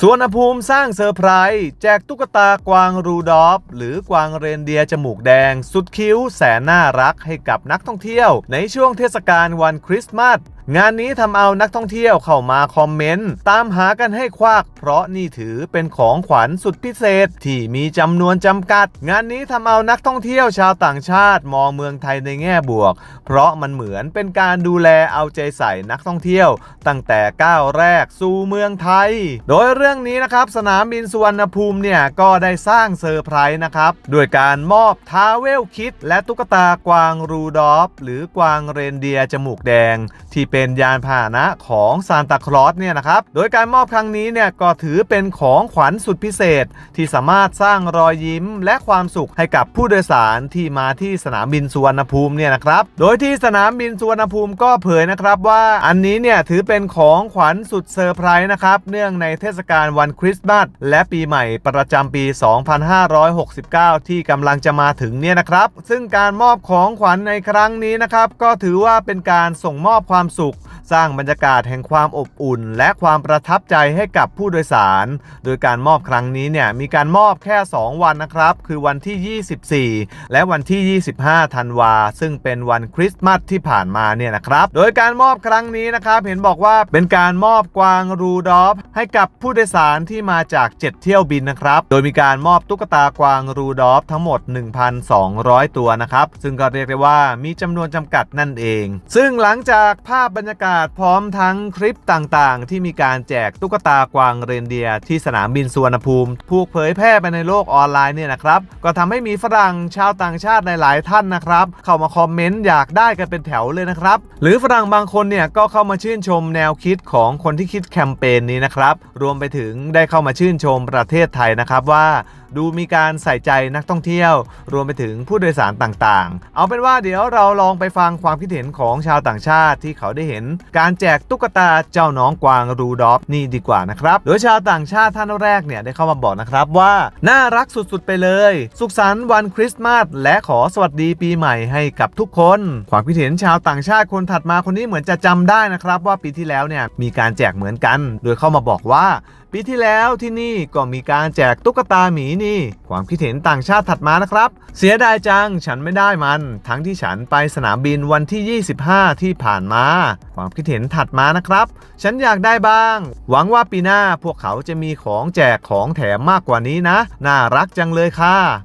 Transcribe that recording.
สวนภูมิสร้างเซอร์ไพรส์แจกตุ๊กตากวางรูดอฟหรือกวางเรนเดียจมูกแดง สุดคิ้วแสนน่ารักให้กับนักท่องเที่ยว ในช่วงเทศกาลวันคริสต์มาสงานนี้ทำเอานักท่องเที่ยวเข้ามาคอมเมนต์ ตามหากันให้ควักเพราะนี่ถือเป็นของขวัญสุดพิเศษที่มีจำนวนจำกัด งานนี้ทำเอานักท่องเที่ยวชาวต่างชาติมองเมืองไทยในแง่บวก เพราะมันเหมือนเป็นการดูแลเอาใจใส่นักท่องเที่ยว ตั้งแต่ก้าวแรกสู่เมืองไทย โดยเรื่องื่องนี้นะครับสนามบินสุวรรณภูมิเนี่ยก็ได้สร้างเซอร์ไพรส์นะครับด้วยการมอบทาเวลคิด และตุ๊กตากวางรูดอฟหรือกวางเรนเดียจมูกแดง ที่เป็นยานพาหนะของซานตาคลอสเนี่ยนะครับโดยการมอบครั้งนี้เนี่ยก็ถือเป็นของขวัญสุดพิเศษ ที่สามารถสร้างรอยยิ้ม และความสุขให้กับผู้โดยสารที่มาที่สนามบินสุวรรณภูมิเนี่ยนะครับโดยที่สนามบินสุวรรณภูมิก็เผยนะครับว่าอันนี้เนี่ยถือเป็นของขวัญสุดเซอร์ไพรส์นะครับเนื่องในเทศกาลวันคริสต์มาสและปีใหม่ประจำปี 2569 ที่กำลังจะมาถึงเนี่ยนะครับ ซึ่งการมอบของขวัญในครั้งนี้นะครับ ก็ถือว่าเป็นการส่งมอบความสุข สร้างบรรยากาศแห่งความอบอุ่น และความประทับใจให้กับผู้โดยสาร โดยการมอบครั้งนี้เนี่ยมีการมอบแค่ 2 วันนะครับ คือวันที่ 24 และวันที่ 25 ธันวา ซึ่งเป็นวันคริสต์มาสที่ผ่านมาเนี่ยนะครับ โดยการมอบครั้งนี้นะครับ เห็นบอกว่าเป็นการมอบกวางรูดอฟให้กับผู้โดยสารที่มาจาก 7 เที่ยวบินนะครับ โดยมีการมอบตุ๊กตากวางรูดอฟทั้งหมด 1,200 ตัวนะครับ ซึ่งก็เรียกได้ว่ามีจำนวนจำกัดนั่นเอง ซึ่งหลังจากภาพบรรยากาศพร้อมทั้งคลิปต่างๆ ที่มีการแจกตุ๊กตากวางเรนเดียร์ที่สนามบินสุวรรณภูมิถูกเผยแพร่ไปในโลกออนไลน์เนี่ยนะครับ ก็ทำให้มีฝรั่งชาวต่างชาติหลายๆท่านนะครับ เข้ามาคอมเมนต์อยากได้กันเป็นแถวเลยนะครับ หรือฝรั่งบางคนเนี่ยก็เข้ามาชื่นชมแนวคิดของคนที่คิดแคมเปญนี้นะครับ รวมไปถึงได้เข้ามาชื่นชมประเทศไทยนะครับว่าดูมีการใส่ใจนักท่องเที่ยว รวมไปถึงผู้โดยสารต่างๆ เอาเป็นว่าเดี๋ยวเราลองไปฟังความคิดเห็นของชาวต่างชาติที่เขาได้เห็นการแจกตุ๊กตาเจ้าน้องกวางรูดอฟนี่ดีกว่านะครับ โดยชาวต่างชาติท่านแรกเนี่ยได้เข้ามาบอกนะครับว่า น่ารักสุดๆไปเลย สุขสันต์วันคริสต์มาสและขอสวัสดีปีใหม่ให้กับทุกคน ความคิดเห็นชาวต่างชาติคนถัดมาคนนี้เหมือนจะจำได้นะครับ ว่าปีที่แล้วเนี่ยมีการแจกเหมือนกัน โดยเข้ามาบอกว่าปีที่แล้วที่นี่ก็มีการแจกตุ๊กตาหมีนี่ ความคิดเห็นต่างชาติถัดมานะครับ เสียดายจังฉันไม่ได้มัน ทั้งที่ฉันไปสนามบินวันที่ 25 ที่ผ่านมา ความคิดเห็นถัดมานะครับ ฉันอยากได้บ้าง หวังว่าปีหน้าพวกเขาจะมีของแจกของแถมมากกว่านี้นะ น่ารักจังเลยค่ะ